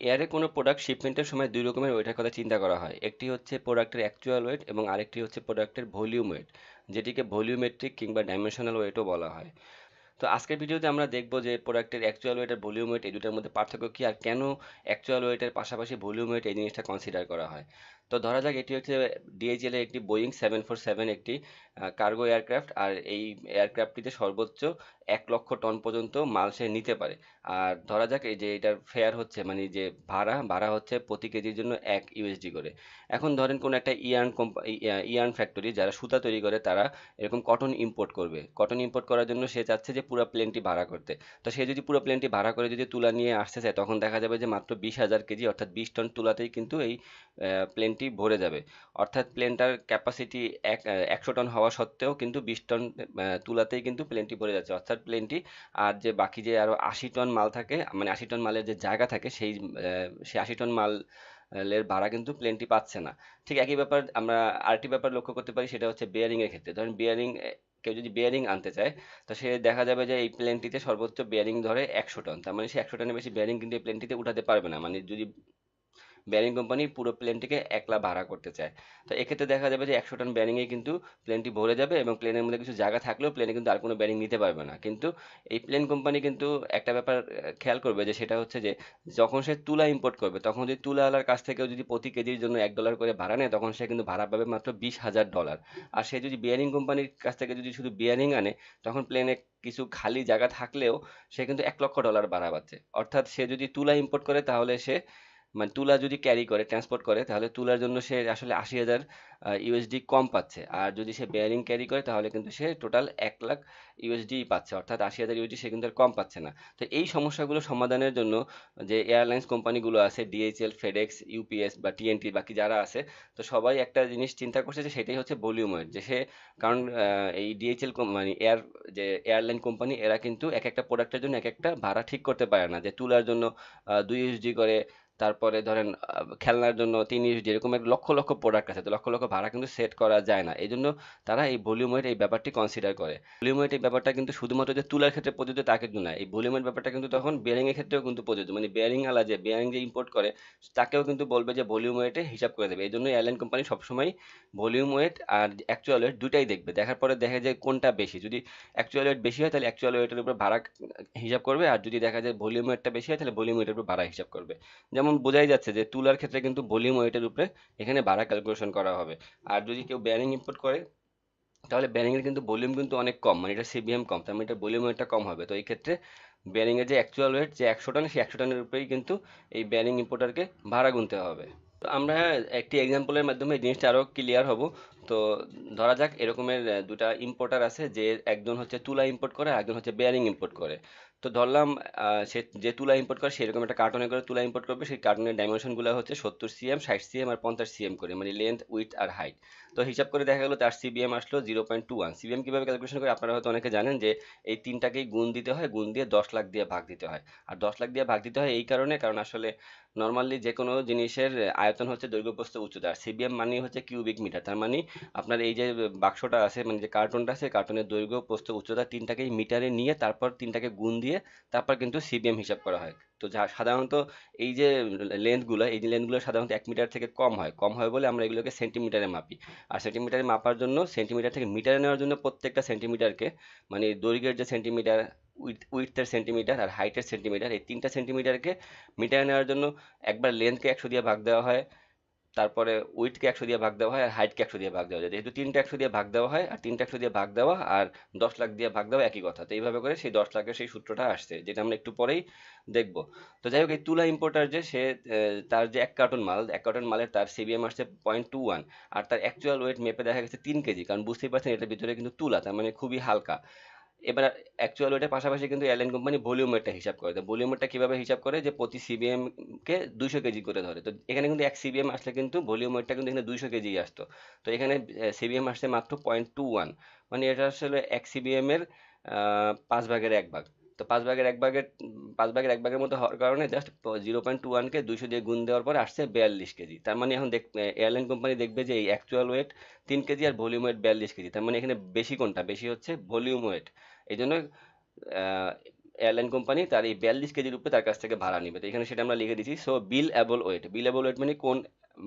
এয়ারে কোনো প্রোডাক্ট শিপমেন্টের সময় দুই রকমের ওয়েটের কথা চিন্তা করা হয়। একটি হচ্ছে প্রোডাক্টের অ্যাকচুয়াল ওয়েট এবং আরেকটি হচ্ছে প্রোডাক্টের ভলিউম ওয়েট যেটিকে ভলিউমেট্রিক কিংবা ডাইমেনশনাল ওয়েটও বলা হয়। তো আজকের ভিডিওতে আমরা দেখব যে প্রোডাক্টের অ্যাকচুয়াল ওয়েট আর ভলিউম ওয়েট এই দুটার মধ্যে পার্থক্য কী আর কেন অ্যাকচুয়াল ওয়েটের পাশাপাশি ভলিউম ওয়েট এই জিনিসটা কনসিডার করা হয়। তো ধরা যাক এটি হচ্ছে ডিএইচএল এর একটি বোয়িং সেভেন ফোর সেভেন একটি কার্গো এয়ারক্রাফট আর এই এয়ারক্রাফটটিতে সর্বোচ্চ এক লক্ষ টন পর্যন্ত মাল সে নিতে পারে। আর ধরা যাক এই যে এটার ফেয়ার হচ্ছে মানে যে ভাড়া ভাড়া হচ্ছে প্রতি কেজির জন্য এক ইউএসডি করে। এখন ধরেন কোনো একটা ইয়ার্ন কোম্পানি ইয়ার্ন ফ্যাক্টরি যারা সুতা তৈরি করে, তারা এরকম কটন ইম্পোর্ট করবে। কটন ইম্পোর্ট করার জন্য সে চাচ্ছে যে পুরো প্লেনটি ভাড়া করতে। তো সে যদি পুরো প্লেনটি ভাড়া করে যদি তুলা নিয়ে আসতে চায়, তখন দেখা যাবে যে মাত্র বিশ হাজার কেজি, অর্থাৎ বিশ টন তুলাতেই কিন্তু এই প্লেনটি ভরে যাবে। অর্থাৎ প্লেনটার ক্যাপাসিটি এক, একশো টন হওয়া সত্ত্বেও কিন্তু বিশ টন তুলাতেই কিন্তু প্লেনটি ভরে যাচ্ছে। অর্থাৎ প্লেনটি আর যে বাকি যে আরও আশি টন মাল থাকে মানে আশি টন মালের যে জায়গা থাকে, সেই সেই আশি টন মাল এর ভাড়া কিন্তু প্লেনটি পাচ্ছে না। ঠিক একই ব্যাপার আমরা আরেকটি ব্যাপার লক্ষ্য করতে পারি, সেটা হচ্ছে বেয়ারিং এর ক্ষেত্রে। ধরেন বেয়ারিং কেউ যদি বেয়ারিং আনতে চায়, তো সে দেখা যাবে যে এই প্লেনটিতে সর্বোচ্চ বেয়ারিং ধরে একশো টন তার মানে সে একশো টনের বেশি বেয়ারিং কিন্তু এই প্লেনটিতে উঠাতে পারবে না। মানে যদি ব্যারিং কোম্পানি পুরো প্লেনটিকে একলা ভাড়া করতে চায়। তো এক্ষেত্রে দেখা যাবে যে একশো টন ব্যারিংয়ে কিন্তু প্লেনটি ভরে যাবে এবং প্লেনের মধ্যে কিছু জায়গা থাকলেও প্লেনে কিন্তু আর কোনো ব্যারিং নিতে পারবে না। কিন্তু এই প্লেন কোম্পানি কিন্তু একটা ব্যাপার খেয়াল করবে যে সেটা হচ্ছে যে যখন সে তুলা ইম্পোর্ট করবে, তখন যদি তুলাওয়ালার কাছ থেকেও যদি প্রতি কেজির জন্য এক ডলার করে ভাড়া নেয়, তখন সে কিন্তু ভাড়া পাবে মাত্র বিশ হাজার ডলার আর সে যদি বিয়ারিং কোম্পানির কাছ থেকে যদি শুধু বিয়ারিং আনে, তখন প্লেনে কিছু খালি জায়গা থাকলেও সে কিন্তু এক লক্ষ ডলার ভাড়া পাচ্ছে। অর্থাৎ সে যদি তুলা ইম্পোর্ট করে, তাহলে সে মানে তুলা যদি ক্যারি করে ট্রান্সপোর্ট করে, তাহলে তুলার জন্য সে আসলে আশি হাজার ইউএসডি কম পাচ্ছে। আর যদি সে বেয়ারিং ক্যারি করে, তাহলে কিন্তু সে টোটাল এক লাখ ইউএসডি পাচ্ছে। অর্থাৎ আশি হাজার ইউএসডি সে কিন্তু আর কম পাচ্ছে না। তো এই সমস্যাগুলো সমাধানের জন্য যে এয়ারলাইন্স কোম্পানিগুলো আছে ডিএইচএল ফেডেক্স ইউপিএস বা টিএনটি বাকি যারা আছে, তো সবাই একটা জিনিস চিন্তা করছে যে সেটাই হচ্ছে ভলিউম ওয়েট যে সে, কারণ এই ডিএইচএল মানে এয়ার যে এয়ারলাইন কোম্পানি এরা কিন্তু এক একটা প্রোডাক্টের জন্য এক একটা ভাড়া ঠিক করতে পারে না। যে তুলার জন্য দুই ইউএসডি করে তারপরে ধরেন খেলনার জন্য তিনি যেরকম এক লক্ষ লক্ষ প্রোডাক্ট আছে, তো লক্ষ লক্ষ ভাড়া কিন্তু সেট করা যায় না। এই জন্য তারা এই ভলিউম ওয়েট এই ব্যাপারটি কনসিডার করে। ভলিউম ওয়েট এই ব্যাপারটা কিন্তু শুধুমাত্র যে তুলার ক্ষেত্রে প্রযোজ্য তা কিন্তু না। এই ভলিউম ওয়েট ব্যাপারটা কিন্তু তখন বেয়ারিংয়ের ক্ষেত্রেও কিন্তু প্রযোজ্য। মানে বেয়ারিং আলা যে বেয়ারিং যে ইম্পোর্ট করে, তাকেও কিন্তু বলবে যে ভলিউম ওয়েটে হিসাব করে দেবে। এই জন্য এয়ারলাইন কোম্পানি সবসময় ভলিউম ওয়েট আর অ্যাকচুয়াল ওয়েট দুটাই দেখবে। দেখার পরে দেখে যে কোনটা বেশি। যদি অ্যাকচুয়াল ওয়েট বেশি হয়, তাহলে অ্যাকচুয়াল ওয়েটের উপর ভাড়া হিসাব করবে। আর যদি দেখা যায় ভলিউম ওয়েটটা বেশি হয়, তাহলে ভলিউম ওয়েটের উপর ভাড়া হিসাব করবে। যেমন বোঝাই যাচ্ছে যে তুলার ক্ষেত্রে কিন্তু ভলিউম ওয়েটের উপরে এখানে ভাড়া ক্যালকুলেশন করা হবে। আর যদি কেউ ব্যারিং ইম্পোর্ট করে, তাহলে ব্যারিংয়ের কিন্তু ভলিউম কিন্তু অনেক কম মানে এটা সিবিএম কম, তার মানে এটা ভলিউম ওয়েটটা কম হবে। তো এই ক্ষেত্রে ব্যারিংয়ের যে অ্যাকচুয়াল ওয়েট যে একশো টন, সেই একশো টনের উপরেই কিন্তু এই ব্যারিং ইম্পোর্টারকে ভাড়া গুনতে হবে। তো আমরা একটি এক্সাম্পলের মাধ্যমে এই জিনিসটা আরও ক্লিয়ার হব। তো ধরা যাক এরকমের দুটা ইম্পোর্টার আছে, যে একজন হচ্ছে তুলা ইম্পোর্ট করে আর একজন হচ্ছে বেয়ারিং ইম্পোর্ট করে। তো ধরলাম সে যে তুলা ইম্পোর্ট করে সেরকম একটা কার্টনে করে তুলা ইম্পোর্ট করবে, সেই কার্টনের ডাইমেনশনগুলো হচ্ছে সত্তর সিএম ষাট সিএম আর পঞ্চাশ সিএম করে মানে লেন্থ উইথ আর হাইট তো হিসাব করে দেখা গেলো তার সিবিএম আসলো zero point two one CBM কীভাবে ক্যালকুলেশন করে আপনারা হয়তো অনেকে জানেন যে এই তিনটাকেই গুণ দিতে হয়, গুণ দিয়ে দশ লাখ দিয়ে ভাগ দিতে হয়। আর দশ লাখ দিয়ে ভাগ দিতে হয় এই কারণে, কারণ আসলে নর্মালি যে কোনো জিনিসের আয়তন হচ্ছে দৈর্ঘ্যপ্রস্থ উচ্চতা, আর সিবিএম মানে হচ্ছে কিউবিক মিটার তার মানে আপনার এই যে বাক্সটা আছে মানে যে কার্টনটা আছে কার্টনের দৈর্ঘ্য প্রস্থ উচ্চতা তিনটাকেই মিটারে নিয়ে তারপর তিনটাকে গুণ দিয়ে তারপর কিন্তু সিবিএম হিসাব করা হয়। তো যা সাধারণত এই যে লেন্থগুলো, এই যে লেন্থগুলো সাধারণত এক মিটার থেকে কম হয়। কম হয় বলে আমরা এগুলোকে সেন্টিমিটারে মাপি। আর সেন্টিমিটারে মাপার জন্য সেন্টিমিটার থেকে মিটারে নেওয়ার জন্য প্রত্যেকটা সেন্টিমিটারকে মানে দৈর্ঘ্যের যে সেন্টিমিটার, উইথ, উইথের সেন্টিমিটার আর হাইটের সেন্টিমিটার, এই তিনটা সেন্টিমিটারকে মিটারে নেওয়ার জন্য একবার লেন্থকে একশো দিয়ে ভাগ দেওয়া হয়। তারপরে উইথকে একশো দিয়ে ভাগ দেওয়া হয় আর হাইটকে একশো দিয়ে ভাগ দেওয়া যায় যেহেতু তিনটা একশো দিয়ে ভাগ দেওয়া হয় আর তিনটা একশো দিয়ে ভাগ দেওয়া আর দশ লাখ দিয়ে ভাগ দেওয়া একই কথা। তো এইভাবে করে সেই দশ লাখের সেই সূত্রটা আসছে, যেটা আমরা একটু পরেই দেখব। তো যাই হোক, এই তুলা ইম্পোর্টার যে, সে তার যে এক কার্টন মাল, এক কার্টন মালের তার সিবিএম আসছে পয়েন্ট টু ওয়ান আর তার অ্যাকচুয়াল ওয়েট মেপে দেখা গেছে তিন কেজি। কারণ বুঝতেই পারছেন এটার ভিতরে কিন্তু তুলা, তার মানে খুবই হালকা। এবার অ্যাকচুয়াল ওয়েটের পাশাপাশি কিন্তু এয়ারলাইন কোম্পানি ভলিউম ওয়েটটা হিসাব করে। তো ভলিউম ওয়েটটা কীভাবে হিসাব করে? যে প্রতি সিবিএম কে দুইশো কেজি করে ধরে। তো এখানে কিন্তু এক সিবিএম আসলে কিন্তু ভলিউম ওয়েটটা কিন্তু এখানে দুইশো কেজি আসতো। তো এখানে সিবিএম আসছে মাত্র পয়েন্ট টু ওয়ান মানে এটা আসলে এক সিবিএম এর পাঁচ ভাগের এক ভাগ। তো পাঁচ ভাগের এক ভাগের, পাঁচ ভাগের এক ভাগের মতো হওয়ার কারণে জাস্ট জিরো পয়েন্ট টু ওয়ানকে দুইশো দিয়ে গুণ দেওয়ার পরে আসছে বিয়াল্লিশ কেজি। তার মানে এখন দেখ এয়ারলাইন কোম্পানি দেখবে যে এই অ্যাকচুয়াল ওয়েট তিন কেজি আর ভলিউম ওয়েট বিয়াল্লিশ কেজি। তার মানে এখানে বেশি কোনটা? বেশি হচ্ছে ভলিউম ওয়েট এই জন্য এয়ারলাইন কোম্পানি তার এই বিয়াল্লিশ কেজির উপরে তার কাছ থেকে ভাড়া নেবে। তো এখানে সেটা আমরা লিখে দিচ্ছি so billable weight billable weight মানে কোন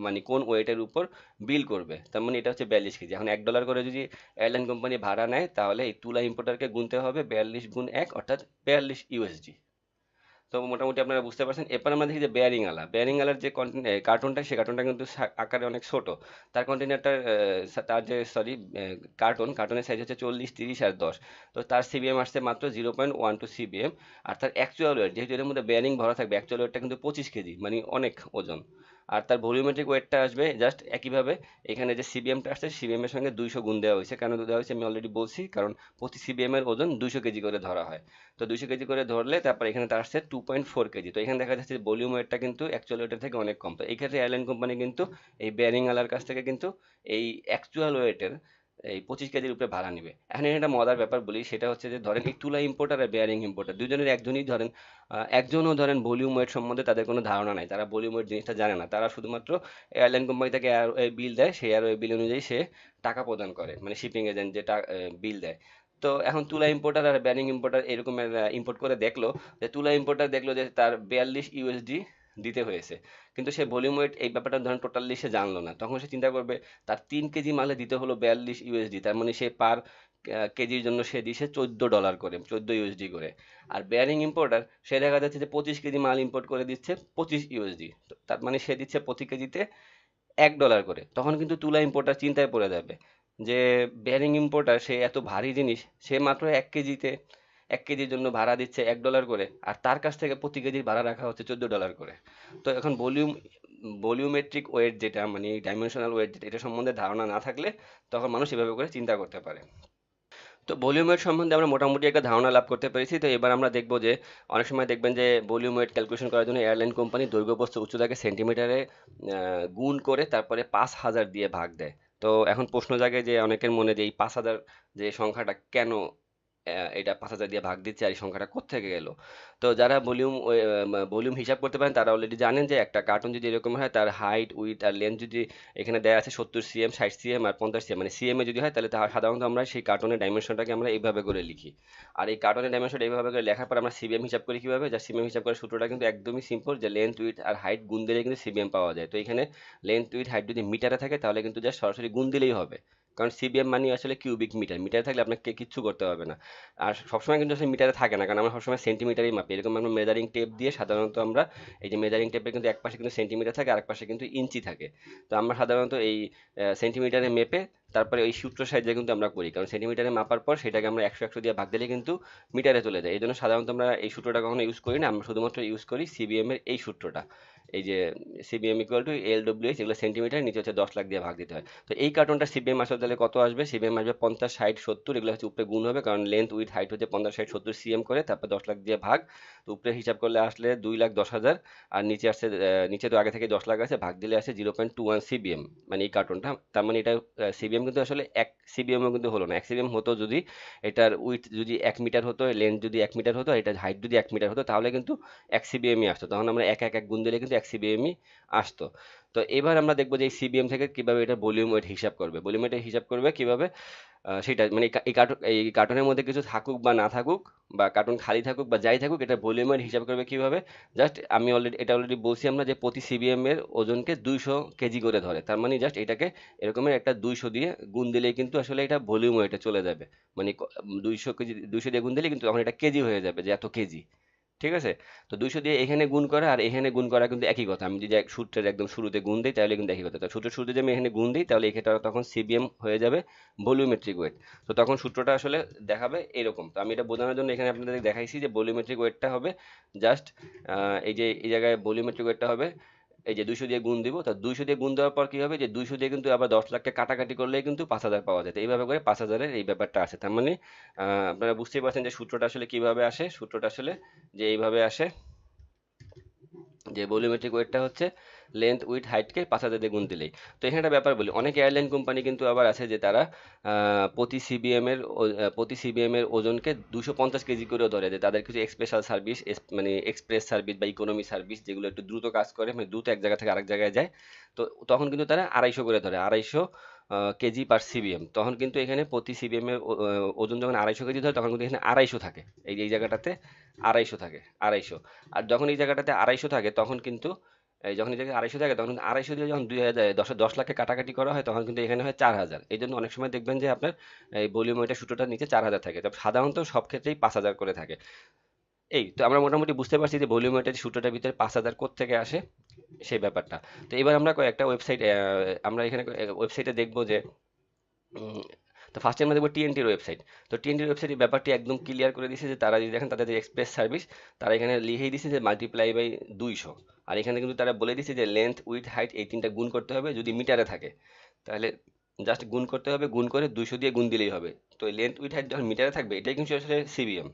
মানে কোন ওয়েটের উপর বিল করবে। তার মানে এটা হচ্ছে বিয়াল্লিশ কেজি। এখন এক ডলার করে যদি এয়ারলাইন কোম্পানি ভাড়া নেয়, তাহলে এই তুলা ইম্পোর্টারকে গুনতে হবে বিয়াল্লিশ গুণ এক, অর্থাৎ বিয়াল্লিশ ইউএসডি তো মোটামুটি আপনারা বুঝতে পারছেন। এরপর আমরা দেখি যে বেয়ারিং আলা। বেয়ারিং আলার যে কার্টুনটা সেই কার্টুনটা কিন্তু আকারে অনেক ছোট। তার কন্টেনারটার তার যে সরি কার্টুন কার্টুনের সাইজ হচ্ছে চল্লিশ, তিরিশ আর দশ। তো তার সিবিএম আসছে মাত্র zero point one two CBM আর তার অ্যাকচুয়াল ওয়েট যেহেতু এর মধ্যে বেয়ারিং ভরা থাকবে অ্যাকচুয়াল ওয়েটটা কিন্তু পঁচিশ কেজি মানে অনেক ওজন। আর তার ভলিউমেট্রিক ওয়েটটা আসবে জাস্ট একইভাবে এখানে যে সিবিএমটা আসছে সিবিএমের সঙ্গে দুইশো গুণ দেওয়া হয়েছে। কেন দেওয়া হয়েছে আমি অলরেডি বলছি, কারণ প্রতি সিবিএমের ওজন দুইশো কেজি করে ধরা হয়। তো দুইশো কেজি করে ধরলে তারপর এখানে তার আসছে টু পয়েন্ট ফোর কেজি। তো এখানে দেখা যাচ্ছে যে ভলিউম ওয়েটটা কিন্তু অ্যাকচুয়াল ওয়েটের থেকে অনেক কম। তো এই ক্ষেত্রে এয়ারলাইন কোম্পানি কিন্তু এই বেয়ারিং আলার কাছ থেকে কিন্তু এই অ্যাকচুয়াল ওয়েটের এই পঁচিশ কেজির উপরে ভাড়া নিবে। এখন একটা মজার ব্যাপার বলি, সেটা হচ্ছে যে ধরেন এই তুলা ইম্পোর্টার আর বেয়ারিং ইম্পোর্টার দুজনের একজনই ধরেন একজনও ধরেন ভলিউম ওয়েট সম্বন্ধে তাদের কোনো ধারণা নাই। তারা ভলিউম ওয়েট জিনিসটা জানে না। তারা শুধুমাত্র এয়ারলাইন কোম্পানি থেকে বিল দেয়, সেই এয়ার বিল অনুযায়ী সে টাকা প্রদান করে মানে শিপিং এজেন্ট যে বিল দেয়। তো এখন তুলা ইম্পোর্টার আর ব্যারিং ইম্পোর্টার এরকমের ইম্পোর্ট করে দেখল, যে তুলা ইম্পোর্টার দেখল যে তার বিয়াল্লিশ ইউএসডি দিতে হয়েছে। কিন্তু সে ভলিউম ওয়েট এই ব্যাপারটা ধরেন টোটালি সে জানলো না। তখন সে চিন্তা করবে, তার তিন কেজি মালে দিতে হলো বিয়াল্লিশ ইউএসডি তার মানে সে পার কেজির জন্য সে দিছে চোদ্দ ডলার করে, চোদ্দ ইউএসডি করে। আর বেয়ারিং ইম্পোর্টার সে দেখা যাচ্ছে যে পঁচিশ কেজি মাল ইম্পোর্ট করে দিচ্ছে পঁচিশ ইউএসডি তার মানে সে দিচ্ছে প্রতি কেজিতে এক ডলার করে। তখন কিন্তু তুলা ইম্পোর্টার চিন্তায় পড়ে যাবে যে বেয়ারিং ইম্পোর্টার সে এত ভারী জিনিস, সে মাত্র এক কেজিতে এক কেজির জন্য ভাড়া দিচ্ছে এক ডলার করে, আর তার কাছ থেকে প্রতি কেজির ভাড়া রাখা হচ্ছে চোদ্দ ডলার করে। তো এখন ভলিউম ভলিউমেট্রিক ওয়েট যেটা মানে ডাইমেনশনাল ওয়েট যেটা, এটা সম্বন্ধে ধারণা না থাকলে তখন মানুষ এভাবে করে চিন্তা করতে পারে। তো ভলিউম ওয়েট সম্বন্ধে আমরা মোটামুটি একটা ধারণা লাভ করতে পেরেছি। তো এবার আমরা দেখব যে, অনেক সময় দেখবেন যে ভলিউম ওয়েট ক্যালকুলেশন করার জন্য এয়ারলাইন কোম্পানি দৈর্ঘ্য বস্তু উচ্চতাকে সেন্টিমিটারে গুণ করে তারপরে পাঁচ হাজার দিয়ে ভাগ দেয়। তো এখন প্রশ্ন জাগে যে, অনেকের মনে যে এই পাঁচ হাজার যে সংখ্যাটা কেন এটা পাঁচ হাজার দিয়ে ভাগ দিচ্ছে আর এই সংখ্যাটা কোথেকে গেল? তো যারা ভলিউম ভলিউম হিসাব করতে পারেন, তারা অলরেডি জানেন যে একটা কার্টুন যদি এরকম হয়, তার হাইট উইথ আর লেন্থ যদি এখানে দেওয়া আছে সত্তর সিএম ষাট সিএম আর পঞ্চাশ সিএম মানে সিএমে যদি হয়, তাহলে সাধারণত আমরা সেই কার্টুনের ডাইমেনশনটাকে আমরা এইভাবে করে লিখি। আর এই কার্টুনের ডাইমেনশন এইভাবে করে লেখার পর আমরা সিবিএম হিসাব করি কীভাবে? যা সিবিএম হিসাব করার সূত্রটা কিন্তু একদমই সিম্পল যে লেন্থ উইথ আর হাইট গুণ দিলে কিন্তু সিবিএম পাওয়া যায়। তো এখানে লেন্থ উইথ হাইট যদি মিটারে থাকে, তাহলে কিন্তু জাস্ট সরাসরি গুণ দিলেই হবে। কারণ সিবিএম মানে আসলে কিউবিক মিটার মিটারে থাকলে আপনাকে কিচ্ছু করতে হবে না। আর সবসময় কিন্তু আসলে মিটারে থাকে না, কারণ আমরা সবসময় সেন্টিমিটারই মাপি। এরকম আমরা মেজারিং টেপ দিয়ে সাধারণত আমরা এই যে মেজারিং টেপে কিন্তু এক পাশে কিন্তু সেন্টিমিটার থাকে আর এক পাশে কিন্তু ইঞ্চি থাকে। তো আমরা সাধারণত এই সেন্টিমিটারে মেপে তারপরে এই সূত্র সাহায্যে কিন্তু আমরা করি। কারণ সেন্টিমিটারে মাপার পর সেটাকে আমরা একশো একশো দিয়ে ভাগ দিলে কিন্তু মিটারে চলে যায়। এই জন্য সাধারণত আমরা এই সূত্রটা কখনো ইউজ করি না। আমরা শুধুমাত্র ইউজ করি সিবিএম এর এই সূত্রটা। এই যে CBM equal to L W এগুলো সেন্টিমিটার নিচে হচ্ছে দশ লাখ দিয়ে ভাগ দিতে হয়। তো এই কার্টনটা সিবিএম আসলে তাহলে কত আসবে? সিবিএম আসবে পঞ্চাশ, ষাট, সত্তর, এগুলো হচ্ছে উপরে গুণ হবে কারণ লেন্থ উইথ হাইট হচ্ছে পঞ্চাশ, ষাট, সত্তর সিএম করে, তারপর দশ লাখ দিয়ে ভাগ। তো উপরে হিসাব করলে আসলে দুই লাখ দশ হাজার, আর নিচে আসছে নিচে তো আগে থেকে দশ লাখ আছে, ভাগ দিলে আসে zero point two one CBM মানে এই কার্টনটা তার মানে এটা সিবিএম কিন্তু আসলে এক সিবিএমও কিন্তু হলো না। এক সিবিএম হতো যদি এটার উইথ যদি এক মিটার হতো লেন্থ যদি এক মিটার হতো এটার হাইট যদি এক মিটার হতো, তাহলে কিন্তু এক সিবিএমই আসতো। তখন আমরা এক এক এক গুণ দিলে কিন্তু এক সিবিএমই আসতো। তো এবার আমরা দেখব যে এই সিবিএম থেকে কীভাবে এটা ভলিউম ওয়েট হিসাব করবে। ভলিউম ওয়েট হিসাব করবে কীভাবে? সেটা মানে এই কার্টুন এই কার্টুনের মধ্যে কিছু থাকুক বা না থাকুক, বা কার্টুন খালি থাকুক বা যাই থাকুক, এটা ভলিউমের হিসাব করবে কীভাবে? জাস্ট আমি অলরেডি এটা অলরেডি বলছি আমরা যে প্রতি সিবিএম এর ওজনকে দুইশো কেজি করে ধরে। তার মানে জাস্ট এটাকে এরকমের একটা দুইশো দিয়ে গুণ দিলেই কিন্তু আসলে এটা ভলিউম ওয়েটে চলে যাবে। মানে দুইশো কেজি, দুইশো দিয়ে গুণ দিলে কিন্তু তখন এটা কেজি হয়ে যাবে যে এত কেজি। ঠিক আছে? তো দুইশো দিয়ে এখানে গুণ করা আর এখানে গুণ করা কিন্তু একই কথা। আমি যদি এক সূত্রের একদম শুরুতে গুণ দিই, তাহলে কিন্তু একই কথা। তো সূত্রের শুরুতে যদি আমি এখানে গুণ দিই, তাহলে এক্ষেত্রে তখন সিবিএম হয়ে যাবে ভলিউমেট্রিক ওয়েট। তো তখন সূত্রটা আসলে দেখাবে এরকম। তো আমি এটা বোঝানোর জন্য এখানে আপনাদের দেখাইছি যে ভলিউমেট্রিক ওয়েটটা হবে জাস্ট এই যে, এই জায়গায় ভলিউমেট্রিক ওয়েটটা হবে এই যে দুইশো দিয়ে গুণ দিব, তা দুইশো দিয়ে গুণ দেওয়ার পর কি হবে? যে দুইশো দিয়ে কিন্তু আবার দশ লাখকে কাটাকাটি করলে কিন্তু পাঁচ হাজার পাওয়া যায়। এইভাবে করে পাঁচ হাজারের এই ব্যাপারটা আসে তার মানে আপনারা বুঝতেই পারছেন যে সূত্রটা আসলে কীভাবে আসে? সূত্রটা আসলে যে এইভাবে আসে যে ভলিউমেট্রিক ওয়েটটা হচ্ছে লেন্থ উইথ হাইটকে পাঁচ হাজার দিয়ে গুণ দিলেই। তো এখানে একটা ব্যাপার বলি, অনেক এয়ারলাইন কোম্পানি কিন্তু আবার আছে যে তারা প্রতি সিবিএম এর প্রতি সিবিএম এর ওজনকে দুশো পঞ্চাশ কেজি করেও ধরে যে তাদের কিছু স্পেশাল সার্ভিস মানে এক্সপ্রেস সার্ভিস বা ইকোনমি সার্ভিস যেগুলো একটু দ্রুত কাজ করে মানে দ্রুত এক জায়গা থেকে আরেক জায়গায় যায়, তো তখন কিন্তু তারা আড়াইশো করে ধরে, আড়াইশো কেজি পার সিবিএম তখন কিন্তু এখানে প্রতি সিবিএম এর ও- ও- ওজন যখন আড়াইশো কেজি ধরে তখন কিন্তু এখানে আড়াইশো থাকে। এই এই জায়গাটাতে আড়াইশো থাকে, আড়াইশো। আর যখন এই জায়গাটাতে আড়াইশো থাকে, তখন কিন্তু, এই যখন এই জায়গায় আড়াইশো থাকে, তখন কিন্তু আড়াইশো দিয়ে যখন দুই হাজার, দশ দশ লাখে কাটাকাটি করা হয়, তখন কিন্তু এখানে হয় চার হাজার। এই জন্য অনেক সময় দেখবেন যে আপনার এই ভলিউম ওইটা সূত্রটার নিচে চার হাজার থাকে। সাধারণত সব ক্ষেত্রেই পাঁচ হাজার করে থাকে। এই তো আমরা মোটামুটি বুঝতে পারছি যে ভলিউম ওয়েটের সূত্রটার ভিতরে পাঁচ হাজার থেকে আসে সেই ব্যাপারটা। তো এবার আমরা কয়েকটা ওয়েবসাইট আমরা এখানে ওয়েবসাইটে দেখব যে তো ফার্স্টে আমরা দেখব টিএনটির ওয়েবসাইট তো টিএনটির ওয়েবসাইট ব্যাপারটি একদম ক্লিয়ার করে দিয়েছে যে তারা যদি দেখেন তাদের যে এক্সপ্রেস সার্ভিস তারা এখানে লিখেই দিয়েছে যে মাল্টিপ্লাই বাই দুইশো। আর এখানে কিন্তু তারা বলে দিয়েছে যে লেন্থ উইথ হাইট এই তিনটা গুণ করতে হবে যদি মিটারে থাকে। তাহলে জাস্ট গুণ করতে হবে, গুণ করে দুইশো দিয়ে গুণ দিলেই হবে। তো লেন্থ উইথ হাইট যখন মিটারে থাকবে, এটাই কিন্তু আসলে সিবিএম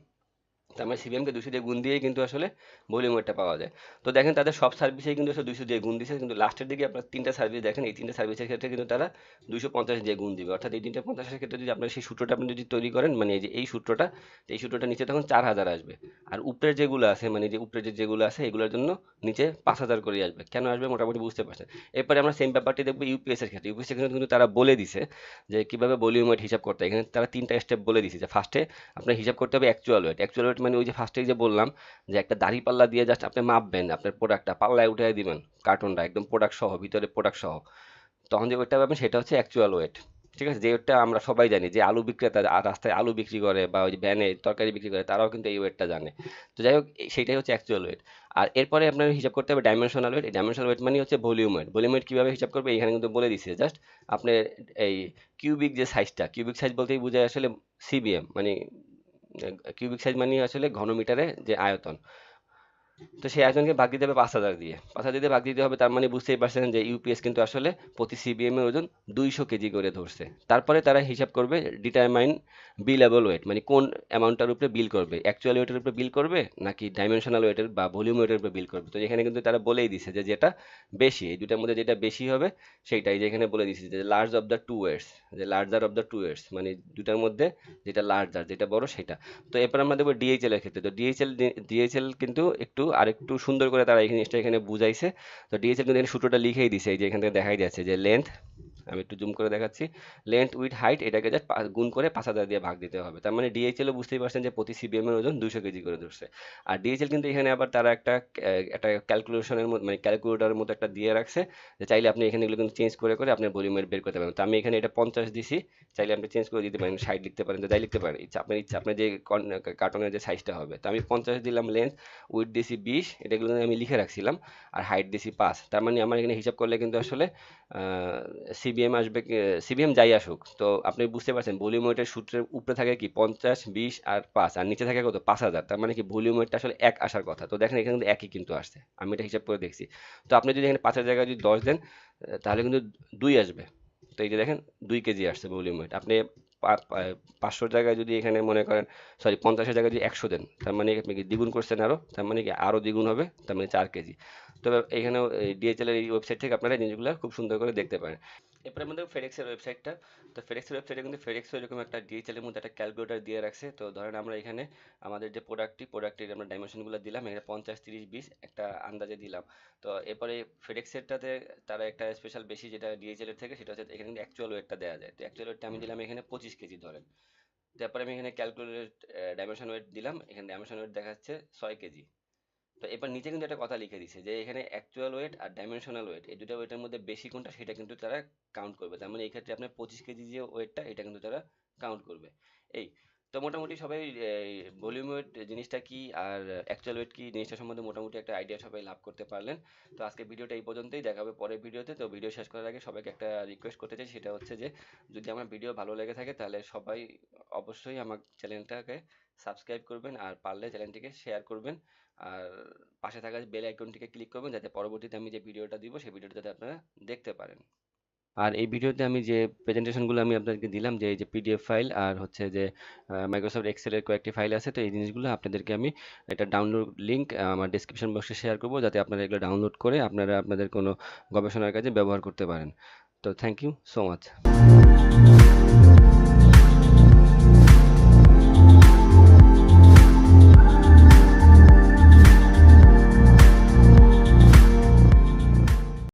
তার মানে সিবিএমকে দুশো দিয়ে গুণ দিয়েই কিন্তু আসলে ভলিউম ওয়েটটা পাওয়া যায়। তো দেখেন তাদের সব সার্ভিসেই কিন্তু আসলে দুশো দিয়ে গুণ দিছে, কিন্তু লাস্টের দিকে আপনার তিনটা সার্ভিস দেখেন, এই তিনটা সার্ভিসের ক্ষেত্রে কিন্তু তারা দুশো পঞ্চাশ দিয়ে গুণ দিবে। অর্থাৎ এই তিনটা পঞ্চাশের ক্ষেত্রে যদি আপনার সেই সূত্রটা আপনি যদি তৈরি করেন মানে এই যে এই সূত্রটা এই সূত্রটা নিচে তখন চার হাজার আসবে। আর উপরের যেগুলো আছে মানে যে উপরের যেগুলো আছে, এগুলোর জন্য নিচে পাঁচ হাজার করে আসবে। কেন আসবে মোটামুটি বুঝতে পারছেন? এরপরে আমরা সেম ব্যাপারটি দেখব ইউপিএসের ক্ষেত্রে। ইউপিএস এর ক্ষেত্রে কিন্তু তারা বলে দিছে যে কীভাবে ভলিউম ওয়েট হিসাব করতে। এখানে তারা তিনটা স্টেপ বলে দিছে যে ফার্স্টে আপনার হিসাব করতে হবে অ্যাকচুয়াল ওয়েট অ্যাকচুয়াল ওয়েট মানে ওই যে ফার্স্টে যে বললাম যে একটা দাড়ি পাল্লা দিয়ে জাস্ট আপনি মাপবেন, আপনার প্রোডাক্টটা পাল্লায় উঠে দিবেন কার্টুনটা একদম প্রোডাক্ট সহ, ভিতরে প্রোডাক্ট সহ। তখন যে ওয়েটটা পাবেন সেটা হচ্ছে অ্যাকচুয়াল ওয়েট ঠিক আছে? যে ওয়েটটা আমরা সবাই জানি, যে আলু বিক্রেতা রাস্তায় আলু বিক্রি করে বা ওই যে ভ্যানে তরকারি বিক্রি করে, তারাও কিন্তু এই ওয়েটটা জানে। তো যাই হোক সেইটাই হচ্ছে অ্যাকচুয়াল ওয়েট আর এরপরে আপনার হিসাব করতে হবে ডাইমেনশনাল ওয়েট ডাইমেনশনাল ওয়েট মানে হচ্ছে ভলিউম ওয়েট ভলিউম ওয়েট কীভাবে হিসাব করবে? এখানে কিন্তু বলে দিচ্ছে জাস্ট আপনার এই কিউবিক যে সাইজটা কিউবিক সাইজ বলতেই বোঝায় আসলে সিবিএম মানে কিউবিক সাইজ মানে আসলে ঘনমিটারে যে আয়তন। তো সেই আয়তনকে ভাগ দিতে হবে পাঁচ হাজার দিয়ে। পাঁচ হাজার দিয়ে ভাগ দিতে হবে, তার মানে বুঝতেই পারছেন যে ইউপিএস কিন্তু আসলে প্রতি সিবিএম এর ওজন দুইশো কেজি করে ধরছে। তারপরে তারা হিসাব করবে ডিটারমাইন বিলেবল ওয়েট মানে কোন অ্যামাউন্টটার উপরে বিল করবে। অ্যাকচুয়াল ওয়েটের উপরে বিল করবে নাকি ডাইমেনশনাল ওয়েটের বা ভলিউম ওয়েটের উপরে বিল করবে? তো এখানে কিন্তু তারা বলেই দিছে যে যেটা বেশি, এই দুটার মধ্যে যেটা বেশি হবে সেইটাই যেখানে বলে দিছে যে large of the two weights যে larger of the two weights মানে দুটার মধ্যে যেটা লার্জার যেটা বড় সেটা। তো এরপর আমরা দেখব ডিএইচএল এর ক্ষেত্রে। তো ডিএইচএল ডিএইচএল কিন্তু একটু আরেকটু সুন্দর করে তারা এই জিনিসটা এখানে বুঝাইছে। তো ডিএসএফ কিন্তু এখানে সূত্রটা লিখেই দিছে, এই যে এখান থেকে দেখাই যাচ্ছে যে লেন্থ আমি একটু জুম করে দেখাচ্ছি। লেন্থ উইথ হাইট এটাকে জাস্ট গুণ করে পাঁচ হাজার দিয়ে ভাগ দিতে হবে। তার মানে ডিএইচএলও বুঝতেই পারছেন যে প্রতি সিবিএম এর ওজন দুশো কেজি করে ধরছে। আর ডিএইচএল কিন্তু এখানে আবার তারা একটা একটা ক্যালকুলেশনের মধ্যে মানে ক্যালকুলেটরের মতো একটা দিয়ে রাখছে যে চাইলে আপনি এখানে এগুলো কিন্তু চেঞ্জ করে করে আপনার ভলিউমের বের করতে পারেন। তো আমি এখানে এটা পঞ্চাশ দিছি, চাইলে আপনি চেঞ্জ করে দিতে পারেন, ষাট লিখতে পারেন যাই লিখতে পারেন। ইচ্ছা আপনার ইচ্ছা আপনার যে কার্টনের যে সাইজটা হবে। তো আমি পঞ্চাশ দিলাম লেন্থ উইথ দিছি বিশ, এটাগুলো আমি লিখে রাখছিলাম, আর হাইট দিছি পাঁচ। তার মানে আমার এখানে হিসাব করলে কিন্তু আসলে সিবিএম আসবে সিবিএম যাই আসুক, তো আপনি বুঝতে পারছেন ভলিউম ওয়েটের সূত্রের উপরে থাকে কি পঞ্চাশ, বিশ আর পাঁচ, আর নিচে থাকে কত পাঁচ হাজার, তার মানে কি ভলিউম ওয়েটটা আসলে এক আসার কথা, তো দেখেন এখানে কিন্তু একই কিন্তু আসছে, আমি এটা হিসাব করে দেখছি, তো আপনি যদি এখানে পাঁচের জায়গায় যদি দশ দেন তাহলে কিন্তু দুই আসবে, তো এই যে দেখেন দুই কেজি আসছে ভলিউম ওয়েট আপনি পাঁচশোর জায়গায় যদি এখানে মনে করেন সরি পঞ্চাশের জায়গায় যদি একশো দেন, তার মানে আপনি কি দ্বিগুণ করছেন আরও তার মানে কি আরও দ্বিগুণ হবে, তার মানে চার কেজি তবে এখানেও ডিএচএল এর এই ওয়েবসাইট থেকে আপনারা জিনিসগুলো খুব সুন্দর করে দেখতে পারেন। এরপরে আমাদের ফেডেক্সের ওয়েবসাইটটা তো ফেডেক্সের ওয়েবসাইটে কিন্তু ফেডেক্স এরকম একটা ডিএচএল এর মধ্যে একটা ক্যালকুলেটর দিয়ে রাখছে। তো ধরেন আমরা এখানে আমাদের যে প্রোডাক্টটি প্রোডাক্টের আমরা ডাইমেনশনগুলো দিলাম এখানে পঞ্চাশ তিরিশ বিশ একটা আন্দাজে দিলাম। তো এরপরে ফেডেক্সেরটাতে তারা একটা স্পেশাল বেশি যেটা ডিএচএল এর থেকে সেটা হচ্ছে এখানে কিন্তু অ্যাকচুয়াল ওয়েটটা দেওয়া যায়। তো অ্যাকচুয়াল ওয়েটটা আমি দিলাম এখানে পঁচিশ কেজি ধরেন। তারপরে আমি এখানে ক্যালকুলেট ডাইমেনশন ওয়েট দিলাম। এখানে ডাইমেনশন ওয়েট দেখাচ্ছে ছয় কেজি। তো এবার নিচে কিন্তু একটা কথা লিখে দিছে যে, এখানে অ্যাকচুয়াল ওয়েট আর ডাইমেনশনাল ওয়েট এই দুটো ওয়েটের মধ্যে বেশি কোনটা সেটা কিন্তু তারা কাউন্ট করবে। তার মানে এই ক্ষেত্রে আপনার পঁচিশ কেজি যে ওয়েটটা এটা কিন্তু তারা কাউন্ট করবে। এই তো মোটামুটি সবাই ভলিউম ওয়েট জিনিসটা কি আর অ্যাকচুয়াল ওয়েট কি জিনিসটা সম্বন্ধে মোটামুটি একটা আইডিয়া সবাই লাভ করতে পারলেন। তো আজকে ভিডিওটা এই পর্যন্তই, দেখা হবে পরের ভিডিওতে তো। ভিডিও শেষ করার আগে সবাইকে একটা রিকোয়েস্ট করতে চাই, সেটা হচ্ছে যে, যদি আমার ভিডিও ভালো লেগে থাকে, তাহলে সবাই অবশ্যই আমার চ্যানেলটাকে সাবস্ক্রাইব করবেন আর পারলে চ্যানেলটিকে শেয়ার করবেন। আর পাশে থাকা বেল আইকনটিকে ক্লিক করবেন, যাতে পরবর্তীতে আমি যে ভিডিওটা দিব, সেই ভিডিওটা যাতে আপনারা দেখতে পারেন। আর এই ভিডিওতে আমি যে প্রেজেন্টেশনগুলো আমি আপনাদেরকে দিলাম, যে এই যে পিডিএফ ফাইল আর হচ্ছে যে মাইক্রোসফট এক্সেলের কয়েকটি ফাইল আছে, তো এই জিনিসগুলো আপনাদেরকে আমি একটা ডাউনলোড লিঙ্ক আমার ডিসক্রিপশন বক্সে শেয়ার করব, যাতে আপনারা এগুলো ডাউনলোড করে আপনারা আপনাদের কোনো গবেষণার কাজে ব্যবহার করতে পারেন। তো থ্যাংক ইউ সো মাচ